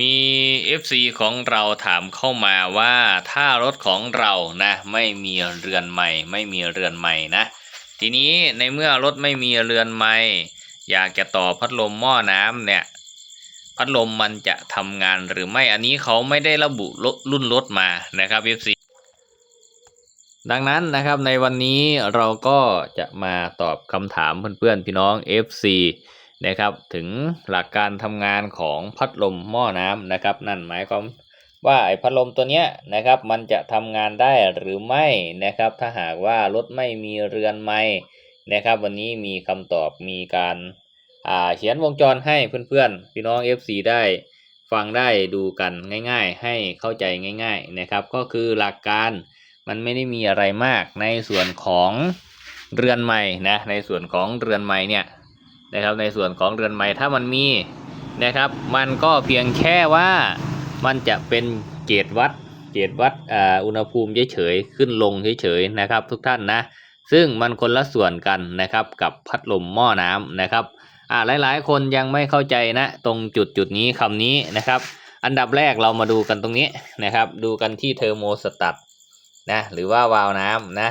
มี FC ของเราถามเข้ามาว่าถ้ารถของเรานะไม่มีเรือนใหม่ ไม่มีเรือนใหม่นะ ทีนี้ในเมื่อรถไม่มีเรือนใหม่อยากจะต่อพัดลมหม้อน้ำเนี่ยพัดลมมันจะทำงานหรือไม่อันนี้เขาไม่ได้ระบุรุ่นรถมานะครับ FC ดังนั้นนะครับในวันนี้เราก็จะมาตอบคำถามเพื่อนๆพี่น้อง FC นะครับถึงหลักการทำงานของพัดลมหม้อน้ำนะครับ นั่นหมายความว่าไอ้พัดลมตัวเนี้ยนะครับ มันจะทำงานได้หรือไม่นะครับ ถ้าหากว่ารถไม่มีเรือนไม้นะครับ วันนี้มีคำตอบมีการเขียนวงจรให้เพื่อนๆ พี่น้อง FC ได้ฟังได้ดูกันง่าย ๆ ให้เข้าใจง่าย ๆนะครับ ก็คือหลักการมันไม่ได้มีอะไรมากในส่วนของเรือนไม้นะในส่วนของเรือนไม้เนี่ย นะครับในส่วนของเรือนไม้ถ้ามันมีนะครับ มันก็เพียงแค่ว่ามันจะเป็นเกจวัดเกจวัดอ่าอุณหภูมิเฉยๆขึ้นลงเฉยๆนะครับ ทุกท่านนะ ซึ่งมันคนละส่วนกันนะครับกับพัดลมหม้อน้ำนะครับอ่าหลายๆ คนยังไม่เข้าใจนะ ตรงจุดจุดนี้คำนี้นะครับ อันดับแรกเรามาดูกันตรงนี้นะครับ ดูกันที่เทอร์โมสตัตนะหรือว่าวาล์วน้ำนะ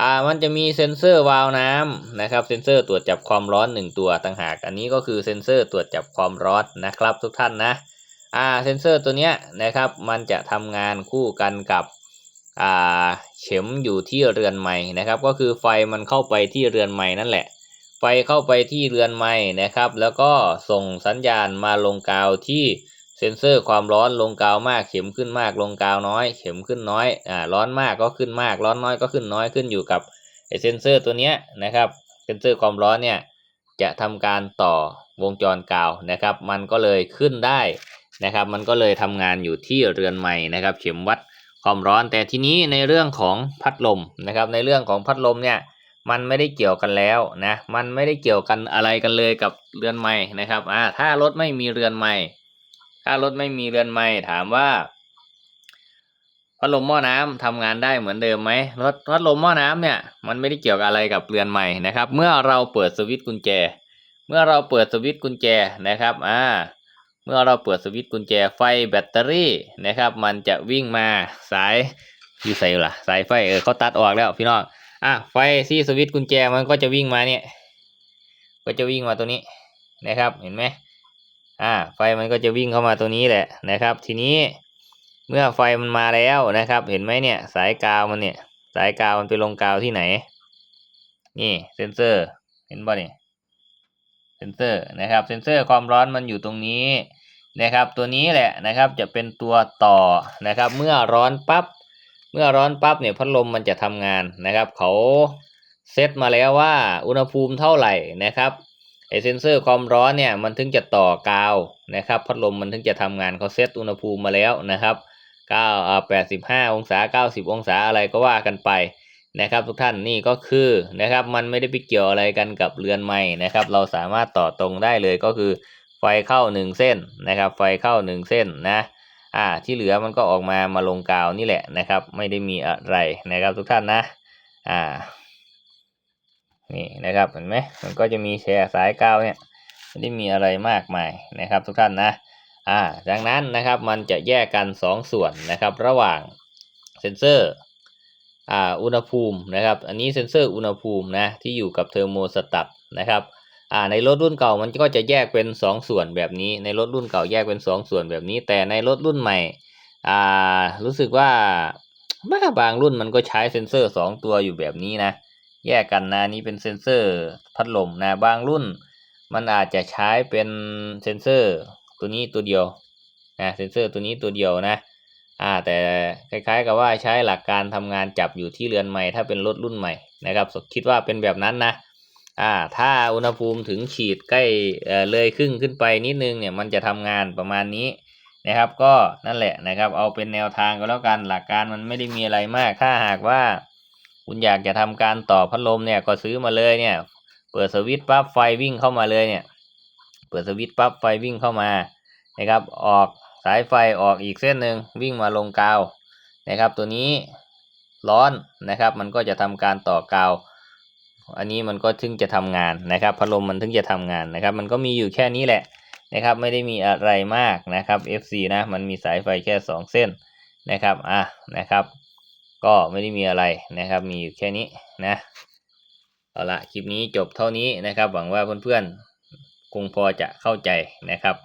อ่ามันจะมีเซ็นเซอร์วาล์วน้ำนะครับ เซ็นเซอร์ตรวจจับความร้อนหนึ่งตัวต่างหาก อันนี้ก็คือเซ็นเซอร์ตรวจจับความร้อนนะครับ ทุกท่านนะอ่าเซ็นเซอร์ตัวเนี้ยนะครับมันจะทำงานคู่กันกับอ่าเข็มอยู่ที่เรือนไม้นะครับ ก็คือไฟมันเข้าไปที่เรือนไม้นั่นแหละ ไฟเข้าไปที่เรือนไม้นะครับ แล้วก็ส่งสัญญาณมาลงกาวที่ เซ็นเซอร์ความร้อนลงกาวมาก เข็มขึ้นมากลงกาวน้อย เข็มขึ้นน้อยอ่าร้อนมากก็ขึ้นมาก ร้อนน้อยก็ขึ้นน้อยขึ้นอยู่กับเซนเซอร์ตัวเนี้ยนะครับเซนเซอร์ความร้อนเนี่ยจะทำการต่อวงจรกาวนะครับ มันก็เลยขึ้นได้นะครับ มันก็เลยทำงานอยู่ที่เรือนไม้นะครับ เข็มวัดความร้อนแต่ทีนี้ในเรื่องของพัดลมนะครับ ในเรื่องของพัดลมเนี่ยมันไม่ได้เกี่ยวกันแล้วนะมันไม่ได้เกี่ยวกันอะไรกันเลยกับเรือนไม้นะครับอ่าถ้ารถไม่มีเรือนไม้ ถ้ารถไม่มีเรือนไม้ถามว่า พัดลมหม้อน้ำทำงานได้เหมือนเดิมไหมรถพัดลมหม้อน้ำเนี่ยมันไม่ได้เกี่ยวกับอะไรกับเรือนใหม่นะครับ เมื่อเราเปิดสวิตช์กุญแจ เมื่อเราเปิดสวิตช์กุญแจนะครับอ่าเมื่อเราเปิดสวิตช์กุญแจไฟแบตเตอรี่นะครับ มันจะวิ่งมาสายอยู่ใส่ล่ะสายไฟเออเขาตัดออกแล้วพี่น้องอะไฟที่สวิตช์กุญแจมันก็จะวิ่งมาเนี่ย ก็จะวิ่งมาตัวนี้นะครับ เห็นไหม อ่าไฟมันก็จะวิ่งเข้ามาตัวนี้แหละนะครับ ทีนี้เมื่อไฟมันมาแล้วนะครับ เห็นไหมเนี่ย สายกาวมันเนี่ย สายกาวมันไปลงกาวที่ไหน นี่เซนเซอร์เห็นป่ะเนี่ยเซนเซอร์นะครับ เซนเซอร์ความร้อนมันอยู่ตรงนี้นะครับ ตัวนี้แหละนะครับจะเป็นตัวต่อนะครับ เมื่อร้อนปั๊บเมื่อร้อนปั๊บเนี่ยพัดลมมันจะทำงานนะครับ เขาเซตมาแล้วว่าอุณหภูมิเท่าไหร่นะครับ ไอเซนเซอร์ความร้อนเนี่ยมันถึงจะต่อกาวนะครับพัดลมมันถึงจะทำงานเขาเซตอุณหภูมิมาแล้วนะครับเก้าอ่าแปดสิบห้าองศาเก้าสิบองศาอะไรก็ว่ากันไปนะครับ ทุกท่านนี่ก็คือนะครับมันไม่ได้ไปเกี่ยวอะไรกันกับเรือนไม้นะครับ เราสามารถต่อตรงได้เลยก็คือไฟเข้าหนึ่งเส้นนะครับ ไฟเข้าหนึ่งเส้นนะอ่าที่เหลือมันก็ออกมามาลงกาวนี่แหละนะครับ ไม่ได้มีอะไรนะครับทุกท่านนะอ่า นี่นะครับเห็นไหมมันก็จะมีแชร์สายกาวเนี่ยไม่ได้มีอะไรมากมายนะครับ ทุกท่านนะอ่าดังนั้นนะครับมันจะแยกกัน 2 ส่วนนะครับ ระหว่างเซนเซอร์อ่าอุณหภูมินะครับ อันนี้เซนเซอร์อุณหภูมินะที่อยู่กับเทอร์โมสตัตนะครับอ่าในรถรุ่นเก่ามันก็จะแยกเป็น 2 ส่วนแบบนี้ ในรถรุ่นเก่าแยกเป็น 2 ส่วนแบบนี้ แต่ในรถรุ่นใหม่อ่ารู้สึกว่าบาบางรุ่นมันก็ใช้เซนเซอร์ 2 ตัวอยู่แบบนี้นะ แยกกันนะนี่เป็นเซนเซอร์พัดลมนะบางรุ่น มันอาจจะใช้เป็นเซนเซอร์ตัวนี้ตัวเดียวนะเซนเซอร์ตัวนี้ตัวเดียวนะอ่าแต่คล้ายๆ กับว่าใช้หลักการทำงานจับอยู่ที่เรือนใหม่ถ้าเป็นรถรุ่นใหม่นะครับคิดว่าเป็นแบบนั้นนะอ่าถ้าอุณหภูมิถึงขีดใกล้เออเลยครึ่งขึ้นไปนิดนึงเนี่ยมันจะทำงานประมาณนี้นะครับก็นั่นแหละนะครับเอาเป็นแนวทางก็แล้วกันหลักการมันไม่ได้มีอะไรมากถ้าหากว่า คุณอยากจะทำการต่อพัดลมเนี่ยก็ซื้อมาเลยเนี่ย เปิดสวิตช์ปั๊บไฟวิ่งเข้ามาเลยเนี่ย เปิดสวิตช์ปั๊บไฟวิ่งเข้ามานะครับ ออกสายไฟออกอีกเส้นหนึ่งวิ่งมาลงกาวนะครับ ตัวนี้ร้อนนะครับ มันก็จะทำการต่อกาว อันนี้มันก็ถึงจะทำงานนะครับ พัดลมมันถึงจะทำงานนะครับ มันก็มีอยู่แค่นี้แหละนะครับ ไม่ได้มีอะไรมากนะครับ FC นะ มันมีสายไฟแค่ 2 เส้นนะครับ อะ นะครับ ก็ไม่ได้มีอะไรนะครับ มีอยู่แค่นี้นะ เอาละคลิปนี้จบเท่านี้นะครับ หวังว่าเพื่อนๆคงพอจะเข้าใจนะครับ